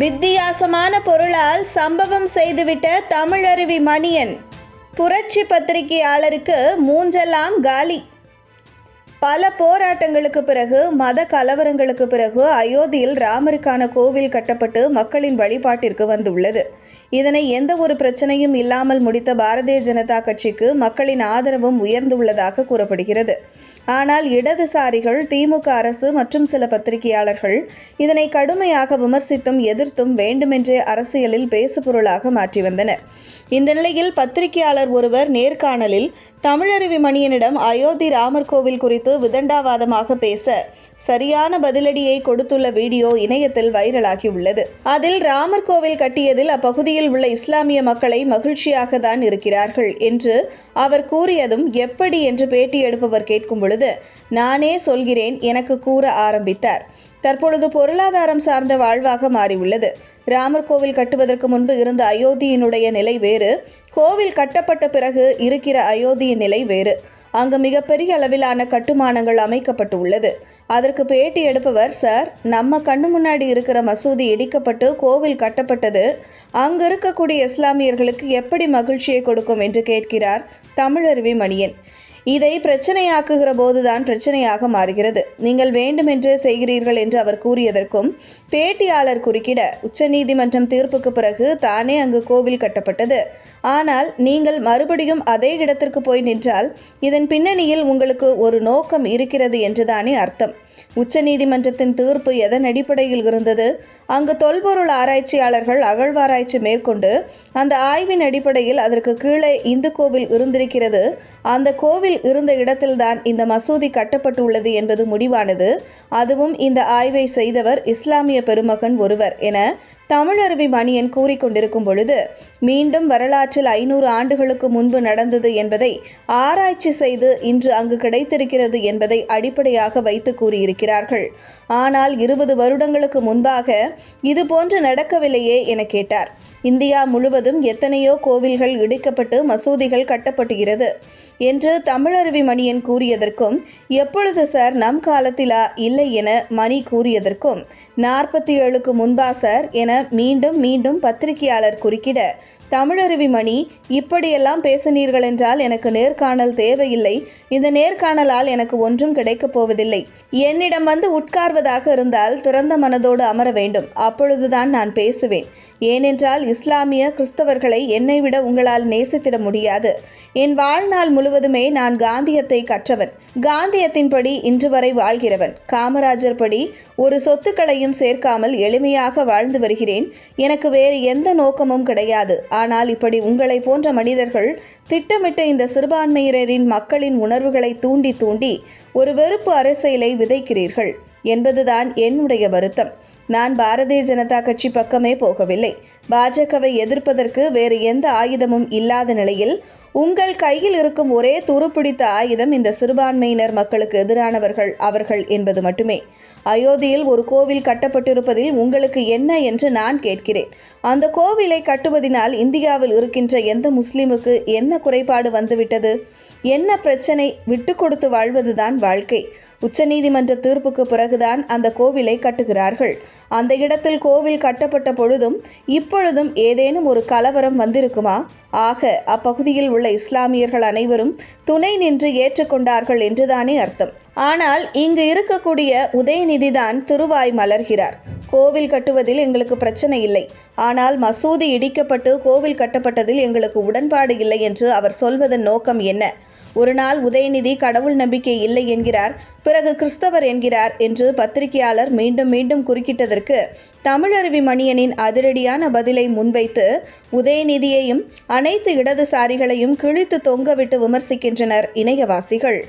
வித்தியாசமான பொருளால் சம்பவம் செய்துவிட்ட தமிழருவி மணியன். புரட்சி பத்திரிகையாளருக்கு மூஞ்செல்லாம் காலி. பல போராட்டங்களுக்கு பிறகு மத கலவரங்களுக்கு பிறகு அயோத்தியில் ராமருக்கான கோவில் கட்டப்பட்டு மக்களின் வழிபாட்டிற்கு வந்துள்ளது. இதனை எந்த ஒரு பிரச்சனையும் இல்லாமல் முடித்த பாரதிய ஜனதா கட்சிக்கு மக்களின் ஆதரவும் உயர்ந்துள்ளதாக கூறப்படுகிறது. ஆனால் இடதுசாரிகள் திமுக அரசு மற்றும் சில பத்திரிகையாளர்கள் இதனை கடுமையாக விமர்சித்தும் எதிர்த்தும் வேண்டுமென்றே அரசியலில் பேசுபொருளாக மாற்றி வந்தனர். இந்த நிலையில் பத்திரிகையாளர் ஒருவர் நேர்காணலில் தமிழருவி மணியனிடம் அயோத்தி ராமர் கோவில் குறித்து விதண்டாவாதமாக பேச சரியான பதிலடியை கொடுத்துள்ள வீடியோ இணையத்தில் வைரலாகி உள்ளது அதில் ராமர் கோவில் கட்டியதில் அப்பகுதியில் உள்ள இஸ்லாமிய மக்களை மகிழ்ச்சியாக தான் இருக்கிறார்கள் என்று அவர் கூறியதும் எப்படி என்று பேட்டி எடுப்பவர் கேட்கும் பொழுது நானே சொல்கிறேன் எனக்கு கூற ஆரம்பித்தார். தற்பொழுது பொருளாதாரம் சார்ந்த வாழ்வாக மாறியுள்ளது. ராமர் கோவில் கட்டுவதற்கு முன்பு இருந்த அயோத்தியினுடைய நிலை வேறு. கோவில் கட்டப்பட்ட பிறகு இருக்கிற அயோத்தியின் நிலை வேறு. அங்கு மிகப்பெரிய அளவிலான கட்டுமானங்கள் அமைக்கப்பட்டு உள்ளது அதற்கு பேட்டி எடுப்பவர் சார் நம்ம கண்ணு முன்னாடி இருக்கிற மசூதி இடிக்கப்பட்டு கோவில் கட்டப்பட்டது. அங்கு இருக்கக்கூடிய இஸ்லாமியர்களுக்கு எப்படி மகிழ்ச்சியை கொடுக்கும்? என்று கேட்கிறார் தமிழருவி மணியன். இதை பிரச்சனையாக்குகிற போதுதான் பிரச்சனையாக மாறுகிறது. நீங்கள் வேண்டுமென்றே செய்கிறீர்கள் என்று அவர் கூறியதற்கும் பேட்டியாளர் குறுக்கிட உச்சநீதிமன்றம் தீர்ப்புக்கு பிறகு தானே அங்கு கோவில் கட்டப்பட்டது. ஆனால் நீங்கள் மறுபடியும் அதே இடத்திற்கு போய் நின்றால் இதன் பின்னணியில் உங்களுக்கு ஒரு நோக்கம் இருக்கிறது என்றுதானே அர்த்தம். உச்சநீதிமன்றத்தின் தீர்ப்பு எதன் அடிப்படையில் இருந்தது? அங்கு தொல்பொருள் ஆராய்ச்சியாளர்கள் அகழ்வாராய்ச்சி மேற்கொண்டு அந்த ஆய்வின் அடிப்படையில் அதற்கு கீழே இந்து கோவில் இருந்திருக்கிறது. அந்த கோவில் இருந்த இடத்தில்தான் இந்த மசூதி கட்டப்பட்டுள்ளது என்பது முடிவானது. அதுவும் இந்த ஆய்வை செய்தவர் இஸ்லாமிய பெருமகன் ஒருவர் என தமிழருவி மணியன் கூறிக்கொண்டிருக்கும் பொழுது மீண்டும் வரலாற்றில் ஐநூறு ஆண்டுகளுக்கு முன்பு நடந்தது என்பதை ஆராய்ச்சி செய்து இன்று அங்கு கிடைத்திருக்கிறது என்பதை அடிப்படையாக வைத்து கூறியிருக்கிறார்கள். ஆனால் இருபது வருடங்களுக்கு முன்பாக இது போன்று நடக்கவில்லையே என கேட்டார். இந்தியா முழுவதும் எத்தனையோ கோவில்கள் இடிக்கப்பட்டு மசூதிகள் கட்டப்பட்டுகிறது என்று தமிழருவி மணியன் கூறியதற்கும் எப்பொழுது சார்? நம் காலத்திலா? இல்லை என மணி கூறியதற்கும் நாற்பத்தி ஏழுக்கு முன்பா சார் என மீண்டும் மீண்டும் பத்திரிகையாளர் குறுக்கிட தமிழருவி மணி இப்படியெல்லாம் பேசினீர்கள் என்றால் எனக்கு நேர்காணல் தேவையில்லை. இந்த நேர்காணலால் எனக்கு ஒன்றும் கிடைக்கப் போவதில்லை. என்னிடம் வந்து உட்கார்வதாக இருந்தால் திறந்த மனதோடு அமர வேண்டும். அப்பொழுதுதான் நான் பேசுவேன். ஏனென்றால் இஸ்லாமிய கிறிஸ்தவர்களை என்னை விட உங்களால் நேசித்திட முடியாது. என் வாழ்நாள் முழுவதுமே நான் காந்தியத்தை கற்றவன். காந்தியத்தின்படி இன்று வரை வாழ்கிறவன். காமராஜர் படி ஒரு சொத்துக்களையும் சேர்க்காமல் எளிமையாக வாழ்ந்து வருகிறேன். எனக்கு வேறு எந்த நோக்கமும் கிடையாது. ஆனால் இப்படி உங்களை போன்ற மனிதர்கள் திட்டமிட்டு இந்த சிறுபான்மையினரின் மக்களின் உணர்வுகளை தூண்டி தூண்டி ஒரு வெறுப்பு அரசியலை விதைக்கிறீர்கள் என்பதுதான் என்னுடைய வருத்தம். நான் பாரதிய ஜனதா கட்சி பக்கமே போகவில்லை. பாஜகவை எதிர்ப்பதற்கு வேறு எந்த ஆயுதமும் இல்லாத நிலையில் உங்கள் கையில் இருக்கும் ஒரே துருப்பிடித்த ஆயுதம் இந்த சிறுபான்மையினர் மக்களுக்கு எதிரானவர்கள் அவர்கள் என்பது மட்டுமே. அயோத்தியில் ஒரு கோவில் கட்டப்பட்டிருப்பதில் உங்களுக்கு என்ன என்று நான் கேட்கிறேன். அந்த கோவிலை கட்டுவதினால் இந்தியாவில் இருக்கின்ற எந்த முஸ்லிமுக்கு என்ன குறைபாடு வந்துவிட்டது? என்ன பிரச்சனை? விட்டு கொடுத்து வாழ்வதுதான் வாழ்க்கை. உச்சநீதிமன்ற தீர்ப்புக்கு பிறகுதான் அந்த கோவிலை கட்டுகிறார்கள். அந்த இடத்தில் கோவில் கட்டப்பட்ட பொழுதும் இப்பொழுதும் ஏதேனும் ஒரு கலவரம் வந்திருக்குமா? ஆக அப்பகுதியில் உள்ள இஸ்லாமியர்கள் அனைவரும் துணை நின்று ஏற்றுக்கொண்டார்கள் என்றுதானே அர்த்தம். ஆனால் இங்கு இருக்கக்கூடிய உதயநிதிதான் திருவாய் மலர்கிறார். கோவில் கட்டுவதில் எங்களுக்கு பிரச்சனை இல்லை. ஆனால் மசூதி இடிக்கப்பட்டு கோவில் கட்டப்பட்டதில் எங்களுக்கு உடன்பாடு இல்லை என்று அவர் சொல்வதன் நோக்கம் என்ன? ஒரு நாள் உதயநிதி கடவுள் நம்பிக்கை இல்லை என்கிறார். பிறகு கிறிஸ்தவர் என்கிறார் என்று பத்திரிகையாளர் மீண்டும் மீண்டும் குறுக்கிட்டதற்கு தமிழருவி மணியனின் அதிரடியான பதிலை முன்வைத்து உதயநிதியையும் அனைத்து இடதுசாரிகளையும் கிழித்து தொங்கவிட்டு விமர்சிக்கின்றனர் இணையவாசிகள்.